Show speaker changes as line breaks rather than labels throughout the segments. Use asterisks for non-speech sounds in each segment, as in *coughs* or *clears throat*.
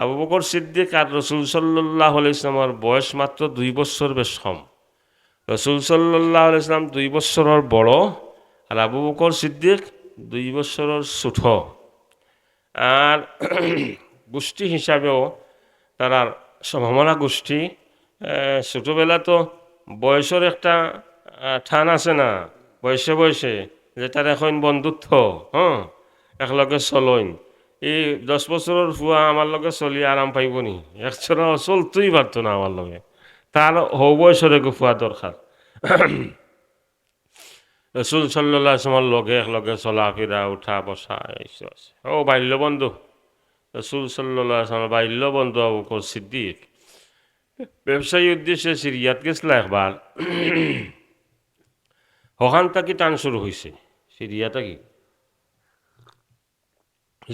আবু বকর সিদ্দিক আর রসুল সাল্লাহ ইসলামের বয়স মাত্র দুই বছর বেশ কম। রসুল সাল্লাহ ইসলাম দুই বছরের বড় আর আবু বকর সিদ্দিক দুই বছরের ছোট। আর *clears throat* গোষ্ঠী হিসাবেও তারা সম্ভাবনা গোষ্ঠী ছোটোবেলা তো বয়সের একটা ঠান আছে না, বয়সে বয়সে, যে তার এখন বন্ধুত্ব হ্যাঁ একলগে চলইন। এই দশ বছরের ফুয়া আমার লগে চলি আরাম পাইব নি? একচরা চলতেই পারতো না আমার লগে। তার হৌ বয়সরে ফুয়া দরকার রসুল সাল্লাহ আসলামের লগে একলগে চলা ফিরা উঠা বসা এইসব আছে। ও বাল্য বন্ধু। রসুল সাল্লাহ আসলামের বাল্য বন্ধু আবু বকর সিদ্দিক ব্যবসায়ী উদ্দেশ্যে সিরিয়াত গেছিল একবার ওখান *coughs* থেকে টান শুরু হয়েছে সিরিয়া এই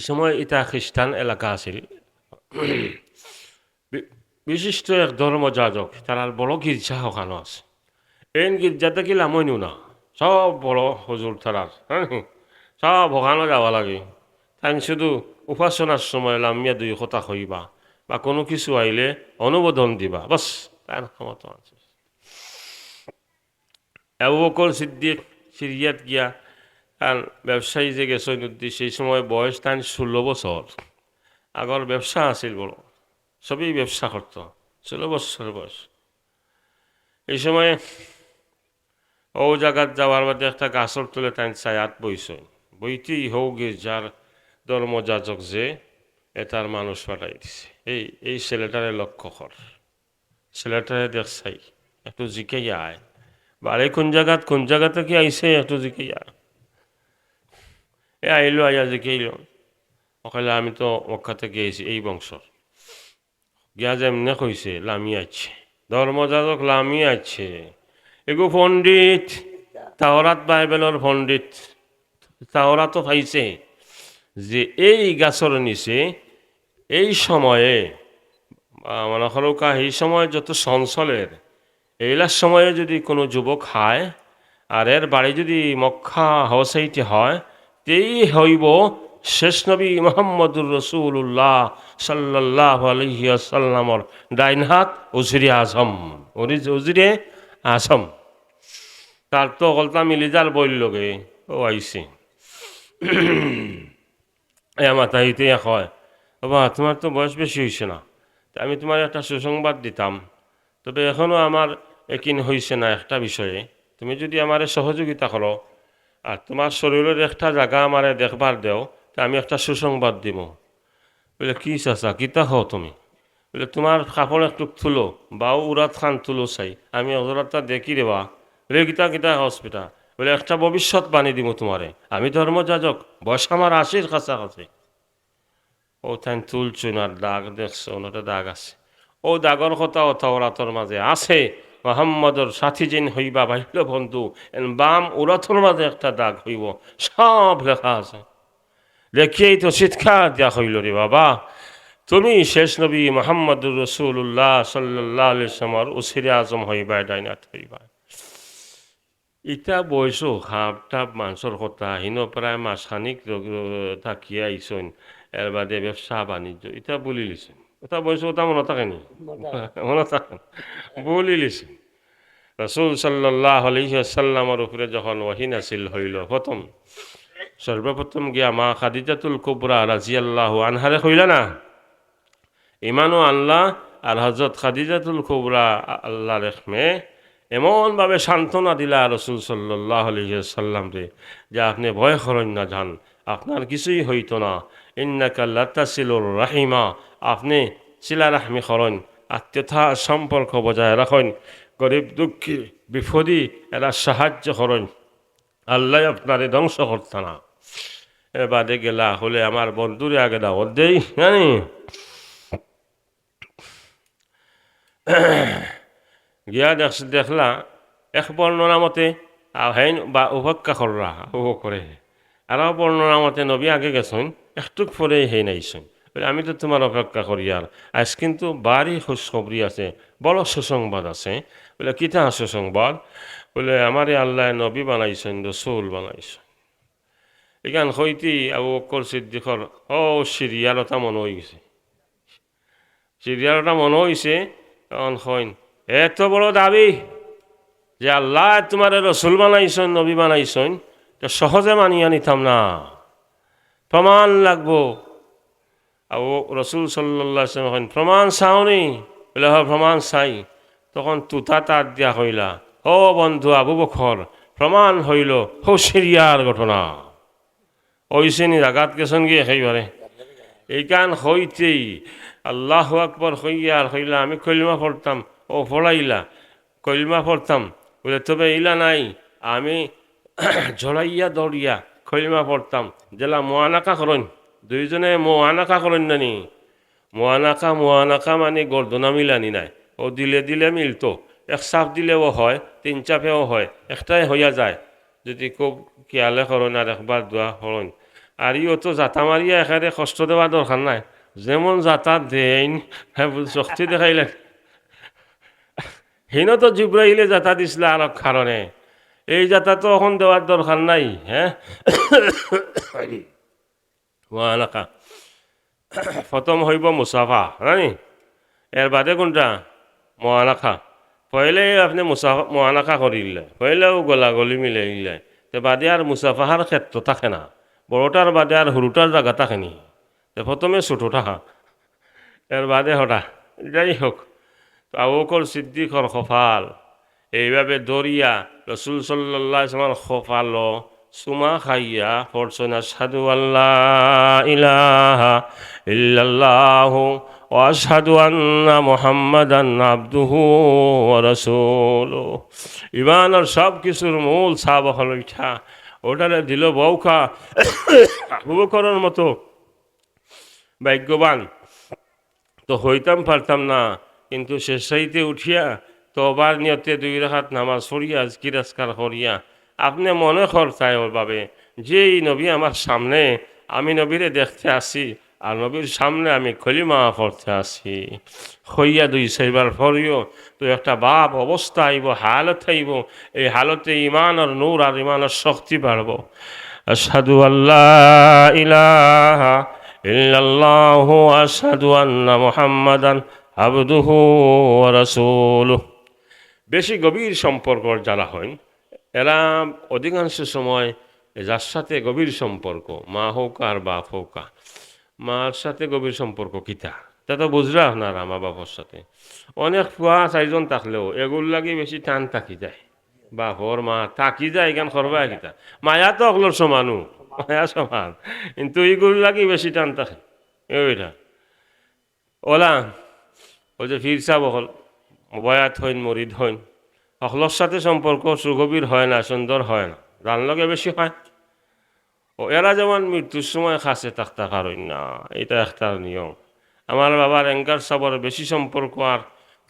সময় এটা খ্রিস্টান এলাকা আছিল। বিশিষ্ট এক ধর্মযাজক তার বড় গির্জা ওখানে আছে। এই গির্জা থেকে লামইনু না? সব বড় হজুর তারার সব ওখানে যাওয়া লাগে। তাই শুধু উপাসনার সময় লামিয়া দুই কথা হইবা বা কোনো কিছু আইলে অনুমোদন দিবা বাস তার ক্ষমতা আছে। বকর সিদ্দিক সিরিয়াত গিয়া আর ব্যবসায়ী যে গেছে নদী সেই সময় বয়স তার ষোলো বছর। আগর ব্যবসা আছিল বড়। সবই ব্যবসা করত। ষোলো বছর বয়স। এই সময় ও জায়গাত যাওয়ার বাদে একটা গাছর তুলে তাই ছায়াত বইছ বইতেই হোক গির্জার ধর্মযাজক যে এটার মানুষ পাঠাই দিছে। এই এই ছেলেটারে লক্ষ্য কর ছেলেটারে দেখ চাই একটু জিকাই আয় বাড়ি কোন জায়গাত কোন জায়গা থেকে আইসে একটু জিকাই আয় এ আইলো আইয়া জিকাইল ওখানে আমি তো মক্কা থেকে এই বংশর গিয়া যেমনে কইছে লামি আছে। ধর্মযাজক লামি আছে। এগো পণ্ডিত তাওরাত বাইবেলর পণ্ডিত তাওরাতও পাইছে যে এই গাছর নিচে, এই সময়ে মানে মনে করো কা এই সময় যত সঞ্চলের এইলার সময়ে যদি কোনো যুবক খায় আর এর বাড়ি যদি মক্কা হসাইতে হয় তেই হইব শেষ নবী মোহাম্মদুর রসুল্লাহ সাল্লাহ আলহিয়াসাল্লামর ডাইনহাত উজরি আজম। উজরে আজম। তার তো অকলতা মিলি যার বইলগে ও, আইসি। এ মাথা হইতে হয়। তোমার তো বয়স বেশি হয়েছে না। তা আমি তোমার একটা সুসংবাদ দিতাম। তবে এখনও আমার একিন হয়েছে না একটা বিষয়ে। তুমি যদি আমার সহযোগিতা করো আর তোমার শরীরের একটা জায়গা আমারে দেখবার দেও তা আমি একটা সুসংবাদ দিব বলে, কি চাচা কিতা হও তুমি? বলে, তোমার কাপড় একটু তুলো বাও উরাত খান তুলো চাই। আমি হজরতটা দেখি দেবা। বলে গীতা গীতা হসপিটাল বলে, একটা ভবিষ্যৎ বাণী দিব তোমারে আমি ধর্মযাজক বয়স আমার আশির কাছাকাছি। ও তাই তুলছুন আর দাগ দেখছ ওটা দাগ আছে। ও দাগর কথা অথরাতর মাঝে আছে। মোহাম্মদর সাথী যেন হইবা বাহিল বন্ধু, এন বাম উরাথর মাঝে একটা দাগ হইব, সব লেখা আছে। দেখিয়েই তো চিৎকার দেওয়া হইল রে বাবা। তুমি শেষ নবী মোহাম্মদুর রসুল্লাহ সাল্লাহ আলিয়ার উসিরে আজম হইবা ডাইনাত হইবা। ইটা বয়সো হাফ টাপ, মাংসর কথা, হিন প্রায় মাসখানিক থাকিয়ে এর বাদে ব্যবসা বাণিজ্য, ইটা বলি লিছেন ওটা বয়স ওটা মনে থাকেনি। মনে থাকেন *laughs* বলি লিছেন রসুল সাল্লাহ আলহিসাল্লামর উপরে যখন ওয়াহিন আসিল হইল প্রথম সর্বপ্রথম গিয়া মা খাদিজাতুল কুবরা রাজিয়াল্লাহ আনহারে হইলা না? ইমানও আল্লাহ আর হজরত খাদিজাতুল কুবরা আল্লাহ রেখমে এমনভাবে সান্ত্বনা দিলা রসুল সাল্লাহ আলহিসাল্লাম রে যে আপনি ভয় করেন না যান আপনার কিছুই হইতো না। ইন্নাকাল্লাতা সিলুর রাহিমা আপনি শিলা রাহমি করেন আত্মীয়তা সম্পর্ক বজায় রাখেন। গরিব দুঃখী, বিপদী, এরা সাহায্য করেন। আল্লাহ আপনারে ধ্বংস করতে না। বাদে গেলা হলে আমার বন্ধুরে আগে দাও দেই, জানি? গিয়া দেখ দেখলা এক বর্ণনা মতে হেন বা উপেক্ষা কররা ও করে। আর বর্ণনা মতে নবী আগে গেছেন একটু পরে হেই নাইছেন আমি তো তোমার অপেক্ষা করি আর। আজ কিন্তু বাড়ি খবরি আছে, বড় সুসংবাদ আছে। বলে কিতা সুসংবাদ? বলে, আমারে আল্লাহ নবী বানাইছেন, রসুল বানাইছেন। এখান হইতি আবু অক্কর সিদ্দিকর, ও সিরিয়ালতা মনে হয়ে গেছে। সিরিয়ালটা মনে হয়েছে তখন হইন এত বড় দাবি যে আল্লাহ তোমার রসুল বানাইছেন, নবী বানাইছেন তো সহজে মানিয়ে নিতাম না। প্রমাণ লাগবো ও রসুল সাল্লাহ প্রমাণ চাওনি? বলে, হয়, প্রমাণ চাই। তখন তুতা তার দিয়া হইলা ও বন্ধু আবু বখর প্রমাণ হইল হো সিরিয়ার ঘটনা। ওইসে নি জাগাত গেছেন গিয়ে সেইবারে এইখান হইতেই আল্লাহ আকবর হইয়ার হইলা আমি কলিমা পড়তাম ও পড়াইলা কলিমা পড়তাম বলে, তবে ইলা নাই, আমি *clears throat* ঝড়াইয়া দৌড়িয়া কলিমা পড়তাম জেলা মোয়ানাকা করেন দুইজনে মোয়ানাকা করেন নানি। মোয়ানাকা মোয়ানাকা মানে গর্দনা মিলানি নাই। ও দিলে দিলে মিলতো। এক চাপ দিলেও হয়, তিন চাপেও হয়। একটাই হইয়া যায়। যদি খুব খেয়ালে করেন আর একবার দোয়া করেন। আর ইও তো জাতা মারিয়া এখানে কষ্ট দেওয়া দরকার নাই। যেমন জাতা দেন শক্তি দেখাইলেন হিন তো জিব্রাইলে যাতা দিছিল আর কারণে এই যাতা তো এখন দেওয়ার দরকার নাই হ্যাঁ মহানাকা প্রথম হইব মুসাফা জানি এর বাদে কোনটা মহানাখা পहिले আপনি মুসাফা মহানাখা করিলে পহিলেও গলাগলি মিলাইলে তে বাদে আর মুসাফাহার ক্ষেত্র থাকে না বড়টার বাদে আর সৰুটার জায়গা থাকে তে প্রথমে ছোটো থাকা এর বাদে হঠা যাই হোক তো আবুকর সিদ্দিকর খফাল এইভাবে দরিয়া রসুল সাল্লাহ ইসলামার সুমা খাইয়া পড়ছেন আসাদু আল্লাহ ইলাহা ইল্লাল্লাহ ও আসাদু আন্না মোহাম্মদান আব্দুহু রসুল। ইমানের সব কিছুর মূল সাব হল ইঠা ওটারে দিল বৌখা আবুবকরের মতো। ভাগ্যবান। তো হইতাম পারতাম না, কিন্তু শেষাইতে উঠিয়া তবার নিয়তে দুই রাখাত নামাজ পড়িয়া কিরাস্কার করিয়া আপনি মনে ওর বাবে যে এই নবী আমার সামনে, আমি নবীরে দেখতে আসি, আর নবীর সামনে আমি খলিমা পড়তে আসি। হইয়া দুই সেইবার ফরিও তো একটা বাপ অবস্থা আইব, হালত আইব, এই হালতে ইমান আর নূর আর ইমানের শক্তি বাড়ব। সাধু আল্লাহ ইলাহা ইল্লাল্লাহু, আশহাদু আন্না মুহাম্মাদান আবদুহু ওয়া রাসূলুহু। বেশি গভীর সম্পর্ক যারা হয় এরা অধিকাংশ সময় যার সাথে গভীর সম্পর্ক, মা হোক আর বাপ হোক মার সাথে গভীর সম্পর্ক কিতা? তা তো বুঝরা আপনারা মা বাবার সাথে। অনেক ফুয়া চারজন থাকলেও এগুলো লাগে বেশি টান থাকি যায়। বাপর মা থাকি যায় এখান করবা কিতা? মায়া তো অগলোর সমানু, মায়া সমান। কিন্তু এইগুলো লাগে বেশি টান থাকে। ওইটা ওলা ওই যে ফিরসা বহল বয়াত হইন মরিদ হইন। অকলর সাথে সম্পর্ক সুগভীর হয় না, সুন্দর হয় না। যার লগে বেশি হয়। ও এরা যেমন মৃত্যুর সময় খাসে থাকতে পারেন না এটা একটা নিয়ম। আমার বাবার এঙ্গার সাবর বেশি সম্পর্ক আর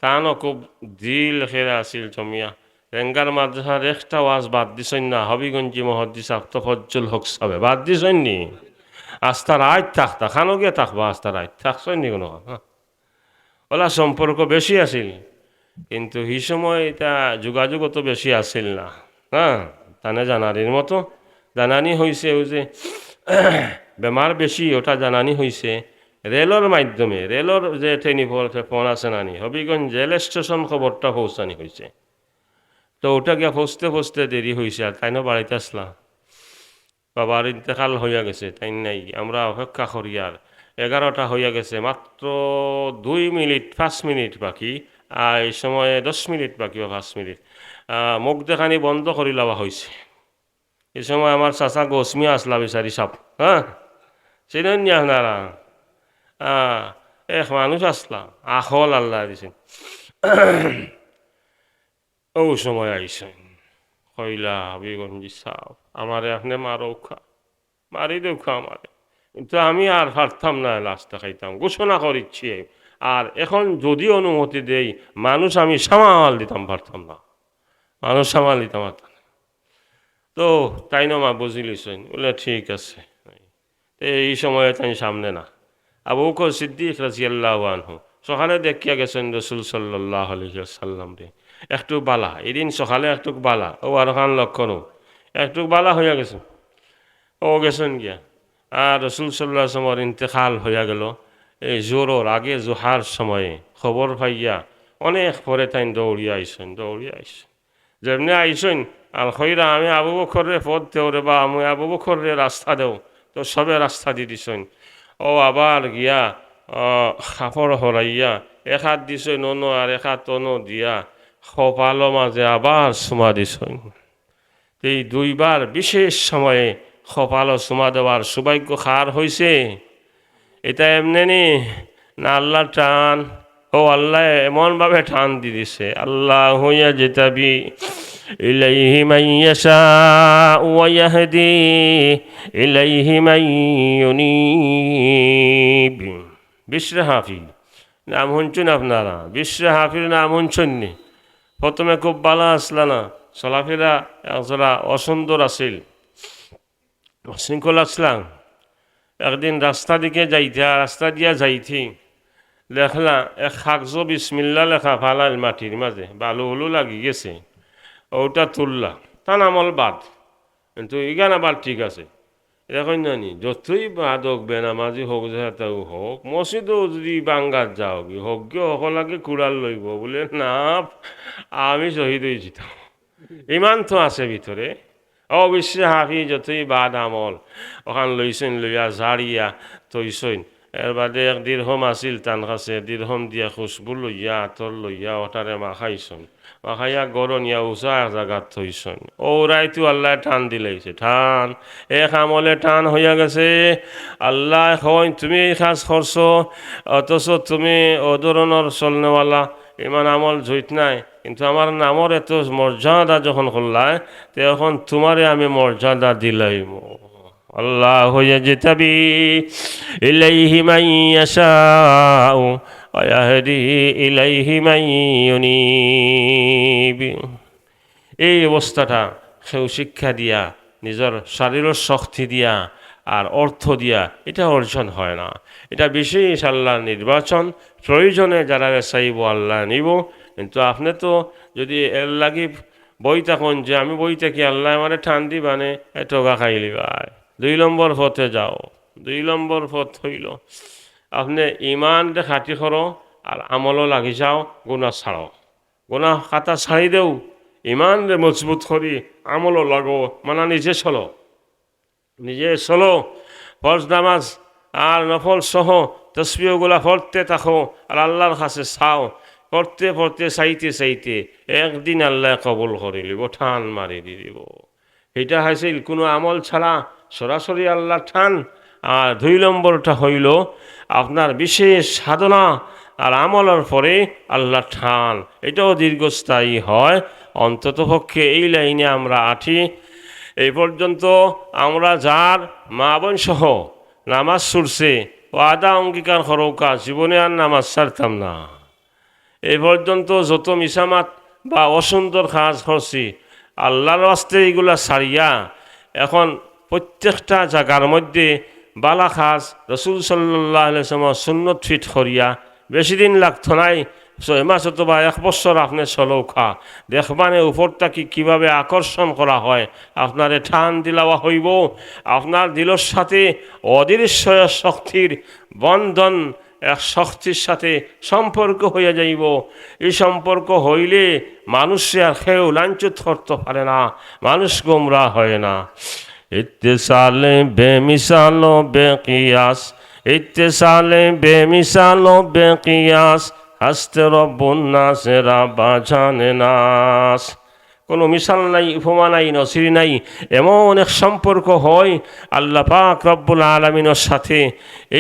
তানও খুব দিল খেরা আছিল জমিয়া। রেঙ্গার মাদ্রাসার একটা ওয়াজ বাদ দিছেন না, হবিগঞ্জি মহদ্দিস আফতফজ্জুল হক সাবে। বাদ দিছেন নি? আস্তার আইত থাকতা খানো গিয়ে থাকবা আস্তার আইত থাকছেন নি কোনো ওলা সম্পর্ক বেশি আছিল। কিন্তু সেই সময় এটা যোগাযোগ তো বেশি আছিল না হ্যাঁ? তানে জানানির মতো। জানানি হয়েছে ওই যে *clears throat* বেমার বেশি, ওটা জানানি হয়েছে রেলর মাধ্যমে। রেলর যে ট্রেনি ফোন আছে নানি, হবিগঞ্জ রেল স্টেশন খবরটা পৌঁছানি হয়েছে তো ওটা গিয়া ফসতে ফসতে দেরি হয়েছে আর তাইনও বাড়িতে আসলাম বাবার ইন্তেকাল হইয়া গেছে তাই নাই। আমরা অপেক্ষা করি আর। এগারোটা হইয়া গেছে মাত্র দুই মিনিট, পাঁচ মিনিট বাকি। এই সময়ে দশ মিনিট বাকি বা পাঁচ মিনিট। মুখ দেখানি বন্ধ করে লওয়া হয়েছে এই সময় আমার চাচা গসমিয়া আসলা বিচারি সাপ হ্যাঁ আপনারা হ্যাঁ এক মানুষ আসলা আখল আল্লাহ দিছেন ও সময় আইসেন কইলা হাবিগঞ্জি সাপ আমারে আপনি মারো খা মারি দেও খা আমারে কিন্তু আমি আর পারতাম না লাস্টটা খাইতাম, ঘোষণা করিচ্ছি আর এখন যদি অনুমতি দেই, মানুষ আমি সামাল দিতাম, পারতাম না। মানুষ সামাল দিতাম পারতাম না তো তাই না মা বুঝিলিছেন বলে, ঠিক আছে। এই সময়ে তাই সামনে না। আবু বকর সিদ্দিক রাজিয়াল্লাহ আনহু, সকালে দেখিয়া গেছেন রসুল সাল্লাহ আলহিসাল্লাম রে। একটু বালা, এদিন সকালে একটু বালা, ও আর খান লক্ষণও একটু বালা হইয়া গেছে। ও গেছেন গিয়া। আর রসুল সাল্লাহ সমর ইন্তেকাল হইয়া গেল। এই জোরর আগে জোহার সময়ে খবর পাইয়া অনেক পরে তাই দৌড়িয়া আইসেন দৌড়িয়া আইসেন। যেমনি আইসেন আর খৈরা, আমি আবু বখরে পথ দেও রে বা, আমি আবু বখরে রাস্তা দেও, তো সবে রাস্তা দি দিছেন। ও আবার গিয়া খাপড় হরাইয়া এক হাত দিছেন অন্য আর এক হাত অন্য দিয়া, কপালো মাঝে আবার সুমা দিছেন। এই দুইবার বিশেষ সময়ে কপালো সুমা দেওয়ার সৌভাগ্য খার হয়েছে এটা এমনি নি, না আল্লাহ টান। ও আল্লাহ এমনভাবে টান দি দিছে, আল্লাহ হইয়া যেতাবি ইলাইহি মাইয়াশা ওয়াহদি ইলাইহি মাইয়ুনিব বিশ্ব হাফি নাম শুনছেন আপনারা? বিশ্ব হাফির নাম শুনছেন নি? প্রথমে খুব ভালো আসলা না? চলাফেরা অসুন্দর আছিল। শৃঙ্খলা আসলাম। একদিন রাস্তা দিকে যাইতে রাস্তা দিয়া যাইতে দেখলা এক কাগজ বিসমিল্লা লেখা ফালাল মাটির মাঝে, বালু উলু লাগি গেছে। ওটা তুললা তার আমল বাদ। কিন্তু ইগান আবার ঠিক আছে। এখন জানি যতই বাদ হোক, বেনামাজি হোক যাতেও হোক, মসজিদও যদি বাঙ্গাত যাও কি হোক সকলাকে কুড়াল লইব বলে, না, আমি শহীদ হয়েছি তো। ইমান তো আছে ভিতরে। অবশ্যই হাফি যতই বাদ আমল ওখান লইছেন লইয়া ঝাড়িয়া তৈছেন এর বাদে এক দীর্ঘম আছিল তান কাছে দীর্ঘম দিয়া খুশবু লইয়া আতর লইয়া ওটারে মাখাইছন। মাখাইয়া গরনিয়া উঁচা এক জায়গাত থইছন আল্লাহ টান দিলাইছে। টান এক আমলে টান হইয়া গেছে। আল্লাহ হয় তুমি এই কাজ করছ অথচ তুমি ও ধরনের চলনেওয়ালা ইমান আমল জইত নাই, কিন্তু আমার নামর এত মর্যাদা যখন করলায় তখন তোমারে আমি মর্যাদা দিলাইম। আল্লাহ যেতাবি ইলাইহি মাইয়াশাউ ওয়াহদি ইলাইহি মাইয়ুনিব এই অবস্থাটা সেও শিক্ষা দিয়া নিজের শারীরের শক্তি দিয়া আর অর্থ দিয়া, এটা অর্জন হয় না। এটা বিশেষ আল্লাহ নির্বাচন প্রয়োজনে যারা চাইব আল্লাহ নিব। কিন্তু আপনি তো যদি এর লাগি বই থাকুন যে আমি বই থাকি আল্লাহ মানে ঠান দিবানে এটকা খাইলি ভাই। দুই নম্বর পথে যাও, দুই নম্বর পথ হইল, আপনি ইমান খাটি করো আর আমলও লাগি যাও গুণা ছাড়ো। গুণা খাতা ছাড়ি দেও ইমান মজবুত করি, আমলও লাগো মানে নিজে চলো। নিজে চলো, ফরজ নামাজ আর নফল সহ তসবিওগুলা পড়তে থাকো আর আল্লাহর কাছে চাও। পড়তে পড়তে, চাইতে চাইতে একদিন আল্লাহ কবল করে দিব ঠান মারি দিব। এটা হয়েছিল কোনো আমল ছাড়া সরাসরি আল্লাহ ঠান। আর দুই নম্বরটা হইল আপনার বিশেষ সাধনা আর আমলের পরে আল্লাহ ঠান। এটাও দীর্ঘস্থায়ী হয়। অন্ততপক্ষে এই লাইনে আমরা আঠি এই পর্যন্ত আমরা যার মা বোন সহ নামাজ ছুটছে ও আদা অঙ্গীকার করৌকা জীবনে আর নামাজ ছাড়তাম না। এই পর্যন্ত যত মিশামাত বা অসুন্দর কাজ করছি, আল্লাহর আস্তে এইগুলা সারিয়া এখন প্রত্যেকটা জায়গার মধ্যে বালা খাস রসুল সাল্লাহ সুন্নত ফিট করিয়া, বেশি দিন লাগতো নাই ছয় মাস অথবা এক বছর আপনি চলো খা দেখবানে উপরটা কি কীভাবে আকর্ষণ করা হয়, আপনারে ঠান দিলাওয়া হইব। আপনার দিলর সাথে অদৃশ্য শক্তির বন্ধন এক শক্তির সাথে সম্পর্ক হইয়া যাইব। এই সম্পর্ক হইলে মানুষে আর খেয়েও লাঞ্ছিত করতে পারে না, মানুষ গোমরা হয় না। ইত্তেসালে বেমিসালো বেকিয়াস, ইত্তেসালে বেমিসালো বেকিয়াস হাসতে রব্বন্নাসেরা বাজানে নাস। কোনো মিশাল নাই, উপমা নাই, নসির নাই, এমন এক সম্পর্ক হয় আল্লাহ পাক রব্বুল আলমিনের সাথে।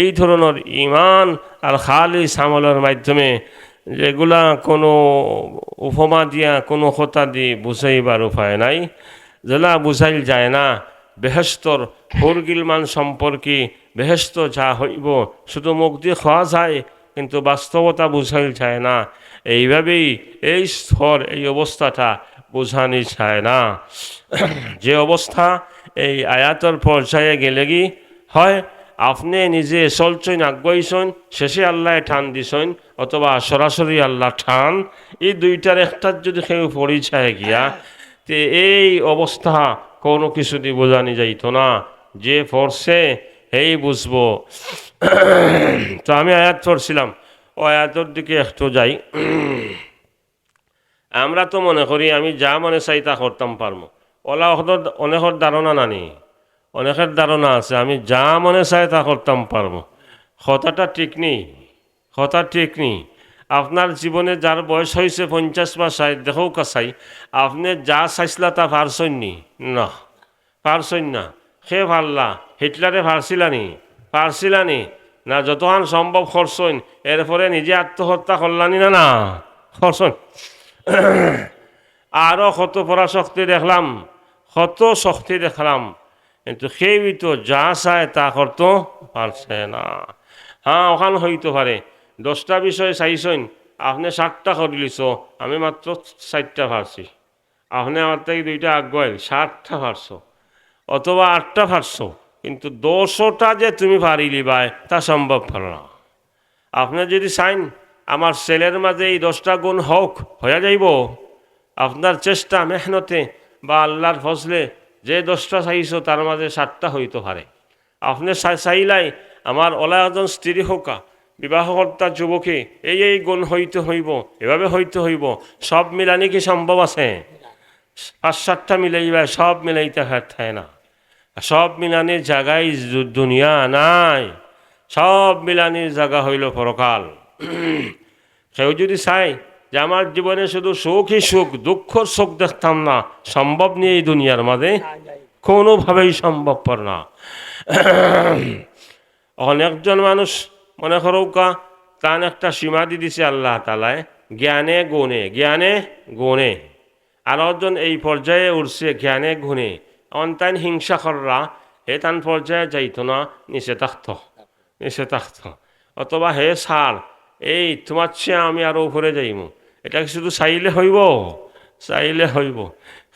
এই ধরনের ইমান আর খালিস আমলের মাধ্যমে যেগুলা কোনো উপমা দিয়া, কোনো কথা দিয়ে বুঝাইবার উপায় নাই। যেলা বুঝাইল যায় না বেহেস্তর হুরগিলমান সম্পর্কে বেহেস্ত যা হইব, শুধু মুখ দিয়ে খাওয়া যায় কিন্তু বাস্তবতা বুঝাইল যায় না। এইভাবেই এই স্তর, এই অবস্থাটা বোঝানি চায় না। যে অবস্থা এই আয়াতর পর্যায়ে গেলে কি হয়? আপনি নিজে চলছেন আগুয়াইছেন শেষে আল্লাহ ঠান দিছেন, অথবা সরাসরি আল্লাহ ঠান, এই দুইটার একটার যদি কেউ পরিচয় গিয়া, তে এই অবস্থা কোনো কিছু দিয়ে বোঝানি যাইত না। যে পড়ছে হেই বুঝব। তো আমি আয়াত পড়ছিলাম। ও আয়াতর দিকে একটু যাই। আমরা তো মনে করি আমি যা মনে চাই তা করতাম পারব। ওলা অনেকের ধারণা নানি। অনেকের ধারণা আছে, আমি যা মনে চাই তা করতাম পারব। কথাটা ঠিক নেই। কথা ঠিক নেই। আপনার জীবনে যার বয়স হয়েছে পঞ্চাশ বা ষাট, দেখো কাছাই। আপনি যা চাইছিলা তা পারছেন নি? না, পারছেন না। সে পারলা হিটলারে পারছিলানি পারছিলানি না যতক্ষণ সম্ভব করছেন এরপরে নিজে আত্মহত্যা করলানি না না। করছেন *coughs* আরও কত পরাশক্তি দেখলাম কত শক্তি দেখলাম, কিন্তু সেই তো যা চায় তা করতে পারছে না। হ্যাঁ ওখান হইতে পারে। দশটা বিষয় চাইছেন আপনি ষাটটা করিলিছ আমি মাত্র ষাটটা পারছি আপনি আমার থেকে দুইটা আগুয়াইল ষাটটা পারছ অথবা আটটা পারছ কিন্তু দশটা যে তুমি পারিলি বাই তা সম্ভব হলো না। আপনি যদি চাইন, আমার ছেলের মাঝে এই দশটা গুণ হোক হয়ে যাইব। আপনার চেষ্টা, মেহনতে বা আল্লাহর ফসলে যে দশটা চাইছো, তার মাঝে সাতটা হইতে পারে। আপনি চাই- চাইলাই, আমার ওলা একজন স্ত্রী হোকা, বিবাহকর্তা যুবকে, এই এই গুণ হইতে হইব, এভাবে হইতে হইব, সব মিলানি কি সম্ভব আছে? পাঁচ সাতটা মিলাইবা সব মিলাইতে হয় না। সব মিলানির জায়গায় দুনিয়া নাই। সব মিলানির জায়গা হইল পরকাল। *clears throat* কেউ যদি চাই যে আমার জীবনে শুধু সুখই সুখ দুঃখ সুখ দেখতাম না, সম্ভব নিয়ে এই দুনিয়ার মাঝে। কোনোভাবেই সম্ভবপর না। *clears throat* অনেকজন মানুষ মনে করো কা তান একটা সীমা দি দিছে আল্লাহ তালায়, জ্ঞানে গুণে জ্ঞানে গুণে। আর একজন এই পর্যায়ে উঠছে, জ্ঞানে গুণে। অন্তাইন হিংসা কররা হে তান পর্যায়ে যাইতো না নিচে থাকতো অথবা হে সার এই তোমার চেয়ে আমি আরও উপরে যাইমু এটা কি শুধু চাইলে হইব চাইলে হইব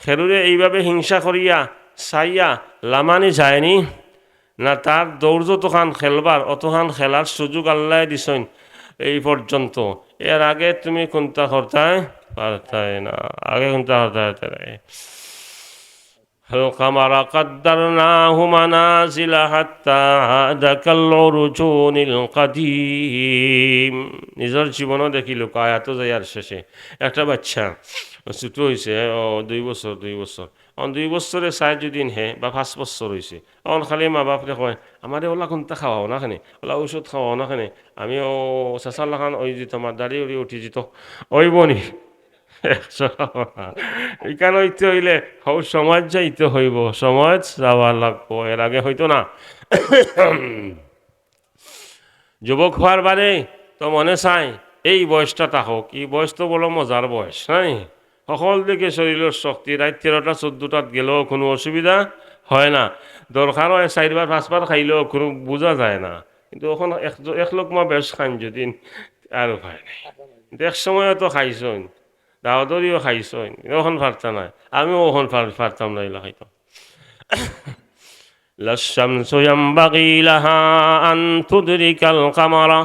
খেরুরে এইভাবে হিংসা করিয়া চাইয়া লামানি যায়নি না তার দৌড় যতখান খেলবার অতখান খেলার সুযোগ আল্লাহ দিছেন এই পর্যন্ত এর আগে তুমি কোনটা করতাই পারতাই না আগে কোনটা করতাই القمر قدرناه منازل حتى عاد كالعرجون القديم নিজের জীবনও দেখিল আয়াত যাইয়ার শেষে একটা বাচ্চা ছোটো হয়েছে ও দুই বছর দুই বছর অন দুই বছরে চাই যদিন হে বা পাঁচ বছর হয়েছে অন খালি মা বাপরে কয় আমার ওলা কোনটা খাওয়াও না খানে ওলা ঔষধ খাওয়াও না খানে আমি ও চাচার লাখান ওই যেত আমার দাড়ি উড়ি উঠি যেত ওই বনি এখানে হইতে হইলে হও সমাজ যাইতে হইব, সমাজ যাওয়া লাগবো, এর আগে হইতো না। যুবক হওয়ার বারে তো মনে চাই, এই বয়সটা থাকক এই বয়স তো বলো মজার বয়স, নাই? সকল দিকে শরীরের শক্তি, রাত তেরোটা চোদ্দোটাত গেলেও কোনো অসুবিধা হয় না। দরকার হয় চারবার পাঁচবার খাইলেও কোনো বোঝা যায় না। কিন্তু এখন এক এক লোক মই বেশ খান যদি আর উপায় নাই। এক সময় তো দাওয়াদরিও খাইছ ওখান পারতা নাই আমিও ওখান ফারতাম না এলা খাইতাম লাশামসু ইয়ামবাগি লাহা আন তুদরিকাল কামারা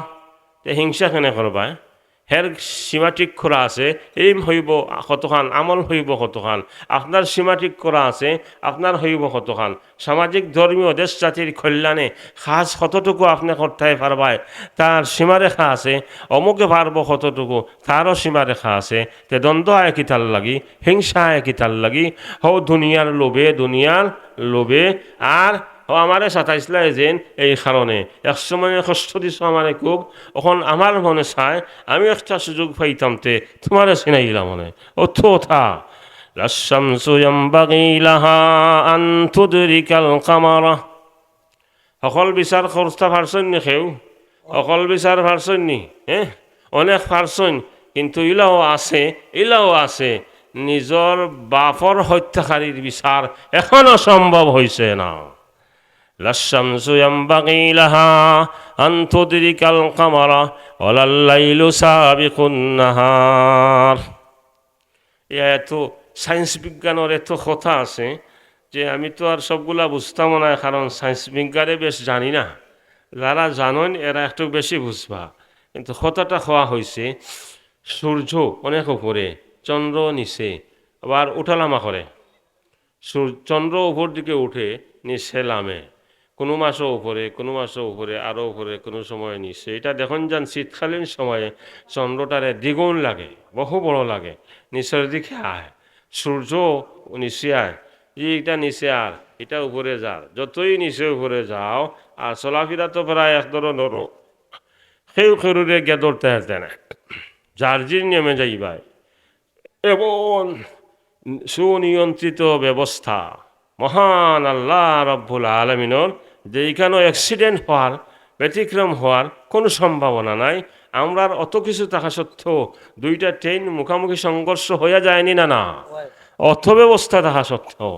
তে হিংসা কেনে করবা হের সীমা ঠিক করা আছে, এইম হইব কতখান আমল হইব কতখান আপনার সীমা ঠিক করা আছে আপনার হইব কতখান সামাজিক ধর্মীয় দেশ জাতির কল্যাণে সাজ কতটুকু আপনি করতে পারবায় তার সীমারেখা আছে, অমুকে পারব কতটুকু তারও সীমারেখা আছে। তে দ্বন্দ্ব আয় কি তার লাগি, হিংসা আয় কি তার লাগি, হো দুনিয়ার লোভে দুনিয়ার লোভে আর ও আমারে সাতাইছিলাই যেন এই কারণে। এক সময় কষ্ট দিছ আমারে খুব, এখন আমার মনে চায় আমি একটা সুযোগ পাইতাম তে, তোমারে চিনাইলাম মনে। ও থা লাশামসু ইয়ামবাগি লাহা আন তুদরিকাল কামারা। সকল বিচার খরচা পারছন নি খেউ সকল বিচার পারছন নি? হ্যাঁ অনেক পারছন কিন্তু ইলাও আছে ইলাও আছে। নিজর বাপর হত্যাকারীর বিচার এখনও সম্ভব হয়েছে না। ইয়ামবাগি লাহা আন তুদরিকাল কামারা ওয়ালাল লাইলু সাবিকুন নাহার এত সায়েন্স বিজ্ঞানের এত কথা আছে যে আমি তো আর সবগুলা বুঝতাম না কারণ সায়েন্স বিজ্ঞানে বেশ জানি না। যারা জানেন এরা একটু বেশি বুঝবা কিন্তু কথাটা খাওয়া হয়েছে সূর্য অনেক উপরে চন্দ্র নিচে আবার উঠালামা করে সূর্য চন্দ্র উপর দিকে উঠে, নিচে নামে কোনো মাসও উপরে, কোনো মাসও উপরে, আরও উপরে, কোনো সময় নিচে। এটা দেখুন যান শীতকালীন সময়ে চন্দ্রটারে দ্বিগুণ লাগে, বহু বড় লাগে, নিচের দিকে আয়, সূর্য নিচে আয় এটা নিচে আর, এটা উপরে যার। যতই নিচে উপরে যাও, আর চলাফেরা তো প্রায় এক ধরনের সেও খেরুরে গিয়া ধরতে হারতে না। যে নেমে যাইবাই। এবং সুনিয়ন্ত্রিত ব্যবস্থা মহান আল্লাহ রব্বুল আলমিনর যে এখানেও অ্যাক্সিডেন্ট হওয়ার, ব্যতিক্রম হওয়ার কোনো সম্ভাবনা নাই। আমরা অত কিছু থাকা সত্ত্বেও দুইটা ট্রেন মুখামুখি সংঘর্ষ হইয়া যায়নি না না। অর্থ ব্যবস্থা থাকা সত্ত্বেও।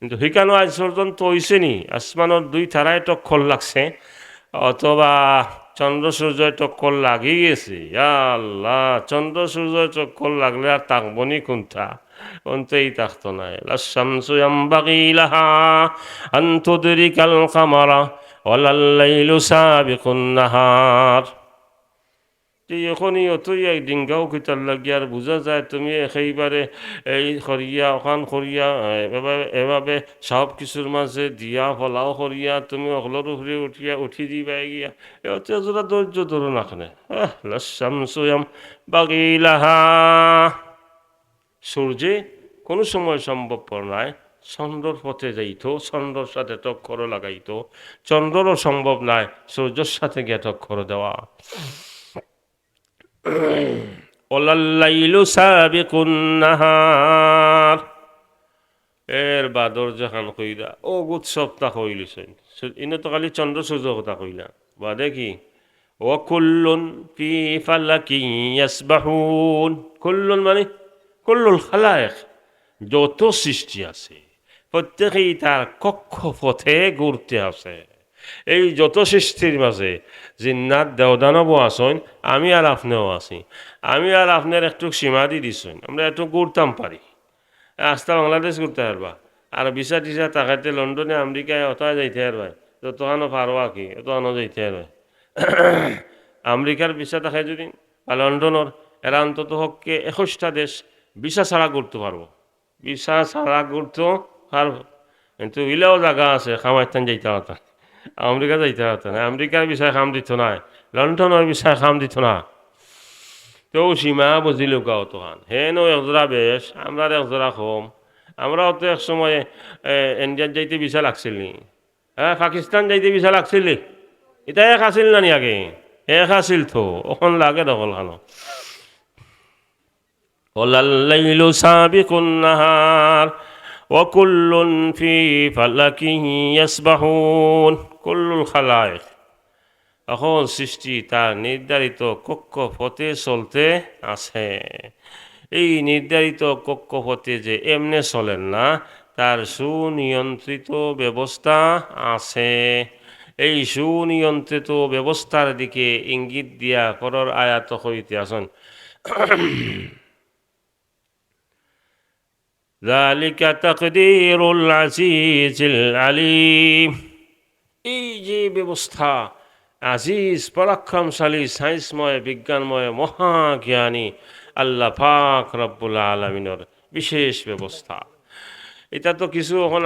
কিন্তু সেইখানেও আজ পর্যন্ত হইছেনি। আসমানের দুই তারায় টক্কর লাগছে, অথবা চন্দ্র সূর্য টক্কর লাগিয়ে গেছে। আল্লাহ চন্দ্র সূর্য চক্কর লাগলে আর তাকবনি কোনটা? কোনটাই থাকতো না লাশামসু ইয়ামবাগি লাহা আন তুদরিকাল কামারা ওয়ালাল লাইলু সাবিকুন নাহার যে এখনই অতই এক ডিঙ্গাও কিতার লাগিয়ার বুঝা যায় তুমি সেইবারে এই করিয়া ওখান করিয়া এভাবে এভাবে সব কিছুর মাঝে দিয়া ফলাও করিয়া তুমি অকলর উপরে উঠিয়া উঠি দিবা গিয়া এতে জোরা ধৈর্য ধরো নাখনে লসাম সুয়াম বাগিলাহা সূর্যে কোনো সময় সম্ভবপর নয় চন্দ্রর পথে যাইত, চন্দ্রর সাথে টক্কর লাগাইতো। চন্দ্ররও সম্ভব নয় সূর্যর সাথে গিয়ে টক্কর দেওয়া। ওলাল্লাইলু সাবিকুন নাহার। এর বাদর জাহান কইরা, ও উৎসব তা কইলিছেন। ইনে তো খালি চন্দ্র সূর্য কথা কইলা। বাদে কি? ও কুল্লুন ফি ফালাকি ইয়াসবাহুন। কুল্লুন মানে কুল্লুল খালায়েক যত সৃষ্টি আছে। প্রত্যেকেই তার কক্ষপথে ঘুরতে আছে এই যত সৃষ্টির মাঝে জিন্নাত দেওদানবও আসন আমি আর আপনিও আছি। আমি আর আপনার একটু সীমা দিয়ে দিছেন, আমরা একটু ঘুরতাম পারি। আস্তা বাংলাদেশ ঘুরতে পারবা। আর ভিসা টিসা তাকাইতে লন্ডনে, আমেরিকায় অতই যাইতে পারবা। যতখানো পারবা কি অতখানো যাইতে পারবা। আমেরিকার ভিসা তাকাই যদি, বা লন্ডনের, এরা অন্তত হককে একুশটা দেশ ভিসা ছাড়া ঘুরতে পারব। ভিসা ছাড়া ঘুরতে পারব। কিন্তু ইলেও জায়গা আছে, খামাইতান যাইতে হতাম আমেরিকা যাইতে হতো না আমেরিকার বিষয়ে খাম দিত না। লন্ডনের বিষয়ে খাম দিত না। তো সীমা বুঝিল গাও তোহান। হেন একজোড়া বেশ, আমরা একজোড়া কম। আমরাও তো এক সময় ইন্ডিয়ান যাইতে বিশা লাগছিল হ্যাঁ পাকিস্তান যাইতে বিশা লাগছিল এটা এক আছিল না নি আগে? এক আছিল তো। ওখন লাগে দখল খানো। ওলাল্লাইলু সাবিকুন নাহার وكل في فلك يسبحون كل الخلائق এখন সৃষ্টি তার নির্ধারিত কক্ষপথে চলতে আছে এই নির্ধারিত কক্ষপথে যে এমনে চলেন না তার সুনিয়ন্ত্রিত ব্যবস্থা আছে এই সুনিয়ন্ত্রিত ব্যবস্থার দিকে ইঙ্গিত দিয়া করর আয়াত হইতে আসন ذلك تقدير العزيز العليم এই যে ব্যবস্থা আজিজ পরাক্রমশালী সায়েন্সময় বিজ্ঞানময় মহাজ্ঞানী আল্লাহ পাক রব্বুল আলমিনের বিশেষ ব্যবস্থা এটা তো কিছু এখন